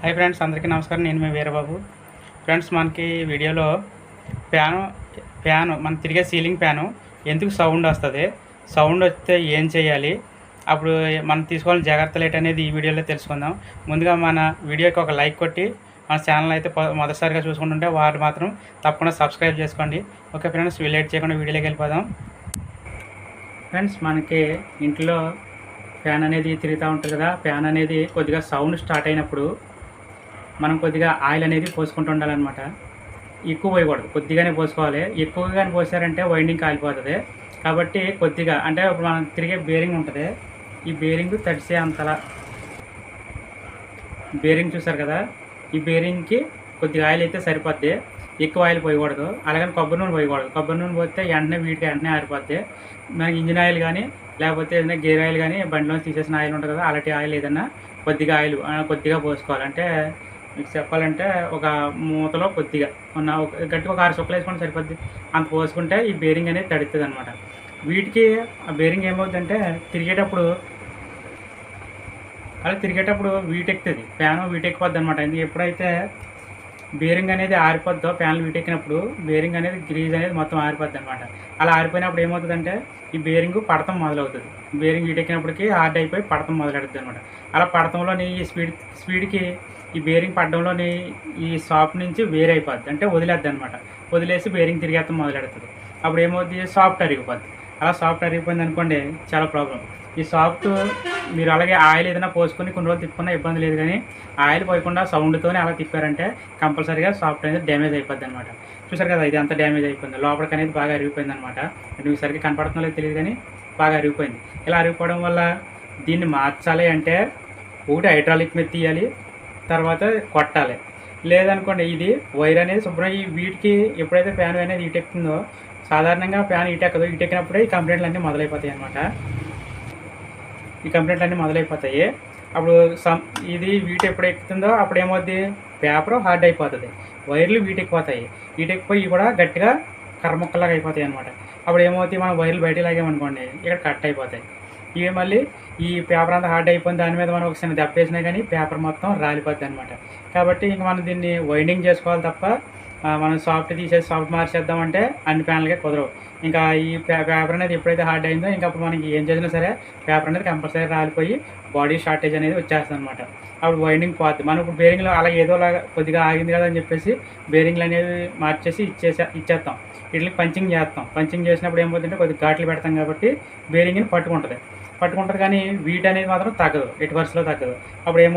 Hi friends అందరికీ నమస్కారం. నేను మీ వీరబాబు. ఫ్రెండ్స్ మనకి వీడియోలో ఫ్యాను ఫ్యాను మన తిరిగే సీలింగ్ ఫ్యాను ఎందుకు సౌండ్ వస్తుంది? సౌండ్ వస్తే ఏం చేయాలి? అప్పుడు మనం తీసుకోవాల్సిన జాగ్రత్తలు ఏంటనేది ఈ వీడియోలో తెలుసుకుందాం. ముందుగా మన వీడియోకి ఒక లైక్ కొట్టి మన ఛానల్ అయితే మొదటిసారిగా చూసుకుంటుంటే వారు మాత్రం తప్పకుండా సబ్స్క్రైబ్ చేసుకోండి. ఓకే ఫ్రెండ్స్ లేట్ చేయకుండా వీడియోలోకి వెళ్ళిపోదాం. ఫ్రెండ్స్ మనకి ఇంట్లో ఫ్యాన్ అనేది తిరుగుతూ ఉంటుంది కదా. ఫ్యాన్ అనేది కొద్దిగా సౌండ్ స్టార్ట్ అయినప్పుడు మనం కొద్దిగా ఆయిల్ అనేది పోసుకుంటూ ఉండాలన్నమాట. ఎక్కువ పోయకూడదు. కొద్దిగానే పోసుకోవాలి. ఎక్కువగానే పోసారంటే వైండింగ్ కాలిపోతుంది. కాబట్టి కొద్దిగా అంటే ఇప్పుడు మనం తిరిగే బేరింగ్ ఉంటుంది. ఈ బేరింగ్ తడిసే అంతలా. బేరింగ్ చూసారు కదా? ఈ బేరింగ్కి కొద్దిగా ఆయిల్ అయితే సరిపోద్ది. ఎక్కువ ఆయిల్ పోయకూడదు. అలాగని కొబ్బరి నూనె పోయకూడదు. కొబ్బరి నూనె పోతే వెంటనే వీటికి వెంటనే ఆరిపోద్ది. మనకి ఇంజిన్ ఆయిల్ కానీ లేకపోతే ఏదైనా గేర్ ఆయిల్ కానీ బండిలో తీసేసిన ఆయిల్ ఉంటుంది కదా అలాంటి ఆయిల్ ఏదైనా కొద్దిగా ఆయిల్ కొద్దిగా పోసుకోవాలి. అంటే మీకు చెప్పాలంటే ఒక మూతలో కొద్దిగా ఉన్న ఒక గట్టిగా ఒక ఆరు చుక్కలు వేసుకుంటే సరిపోద్ది. అంత పోసుకుంటే ఈ బేరింగ్ అనేది తడుతుంది అనమాట వీటికి ఆ బేరింగ్ ఏమవుతుందంటే తిరిగేటప్పుడు అలా తిరిగేటప్పుడు వీటెక్కుతుంది. ఫ్యాన్ వీటెక్కిపోద్ది అనమాట ఎప్పుడైతే బేరింగ్ అనేది ఆరిపోద్దో ప్యాన్లు వీటెక్కినప్పుడు బేరింగ్ అనేది గ్రీజ్ అనేది మొత్తం ఆరిపోద్ది అనమాట అలా ఆరిపోయినప్పుడు ఏమవుతుందంటే ఈ బేరింగ్ పడతం మొదలవుతుంది. బేరింగ్ వీటెక్కినప్పటికీ హార్డ్ అయిపోయి పడతం మొదలెడుతుంది అనమాట అలా పడతంలోని ఈ స్పీడ్ స్పీడ్కి ఈ బేరింగ్ పడడంలోని ఈ షాప్ నుంచి వేరే అయిపోద్ది అంటే వదిలేద్ది అనమాట వదిలేసి బేరింగ్ తిరిగేస్తాం మొదలెడుతుంది. అప్పుడు ఏమవుతుంది సాఫ్ట్ అరిగిపోద్ది అలా సాఫ్ట్ అరిగిపోయింది అనుకోండి చాలా ప్రాబ్లం. ఈ సాఫ్ట్ మీరు అలాగే ఆయిల్ ఏదైనా పోసుకొని కొన్ని రోజులు తిప్పుకున్నా ఇబ్బంది లేదు కానీ ఆయిల్ పోయకుండా సౌండ్తోనే అలా తిప్పారంటే కంపల్సరీగా సాఫ్ట్ అనేది డ్యామేజ్ అయిపోద్ది అనమాట చూసారు కదా ఇది అంత డ్యామేజ్ అయిపోయింది. లోపలికి అనేది బాగా అరిగిపోయింది అనమాట మీకు సరిగ్గా కనపడుతుందో లేదో తెలియదు కానీ బాగా అరిగిపోయింది. ఇలా అరిగిపోవడం వల్ల దీన్ని మార్చాలి అంటే ఒకటి హైడ్రాలిక్ మీద తీయాలి తర్వాత కొట్టాలి. లేదనుకోండి ఇది వైర్ అనేది శుభ్రం ఈ వీటికి ఎప్పుడైతే ఫ్యాన్ అనేది ఈటెక్కుతుందో సాధారణంగా ఫ్యాన్ ఈటెక్కదు ఈటెక్కినప్పుడే ఈ కంప్లైంట్లు అన్నీ మొదలైపోతాయి అనమాట ఈ కంప్లైంట్లు అన్నీ మొదలైపోతాయి. అప్పుడు సమ్ ఇది వీటి ఎప్పుడు ఎక్కుతుందో అప్పుడు ఏమవుద్ది పేపర్ హార్డ్ అయిపోతుంది. వైర్లు వీటెక్కిపోతాయి వీటెక్కిపోయి ఇవి కూడా గట్టిగా కర్రముక్కలాగా అయిపోతాయి అనమాట అప్పుడు ఏమవుతాయి మనం వైర్లు బయట లాగామనుకోండి ఇక్కడ కట్ అయిపోతాయి. ఇవి మళ్ళీ ఈ పేపర్ అంతా హార్డ్ అయిపోయింది దాని మీద మనం ఒక చిన్న దెబ్బ వేసినా కానీ పేపర్ మొత్తం రాలిపోద్ది అనమాట కాబట్టి ఇంక మనం దీన్ని వైండింగ్ చేసుకోవాలి తప్ప మనం సాఫ్ట్ తీసేసి సాఫ్ట్ మార్చేద్దామంటే అన్ని ప్యాన్లకే కుదరవు. ఇంకా ఈ పే- పేపర్ అనేది ఎప్పుడైతే హార్డ్ అయిందో ఇంకా అప్పుడు మనకి ఏం చేసినా సరే పేపర్ అనేది కంపల్సరీ రాలిపోయి బాడీ షార్టేజ్ అనేది వచ్చేస్తుంది అనమాట అప్పుడు వైండింగ్ పోద్ది. మనం ఇప్పుడు బేరింగ్లో అలా ఏదోలాగా కొద్దిగా ఆగింది కదా అని చెప్పేసి బేరింగ్లు అనేవి మార్చేసి ఇచ్చేసే ఇచ్చేస్తాం వీటికి పంచింగ్ చేస్తాం. పంచింగ్ చేసినప్పుడు ఏమవుతుందంటే కొద్దిగా ఘాట్లు పెడతాం కాబట్టి బేరింగ్ని పట్టుకుంటుంది. పట్టుకుంటుంది కానీ వీట్ అనేది మాత్రం తగ్గదు. ఎటు వరుసలో తగ్గదు. అప్పుడు ఏమో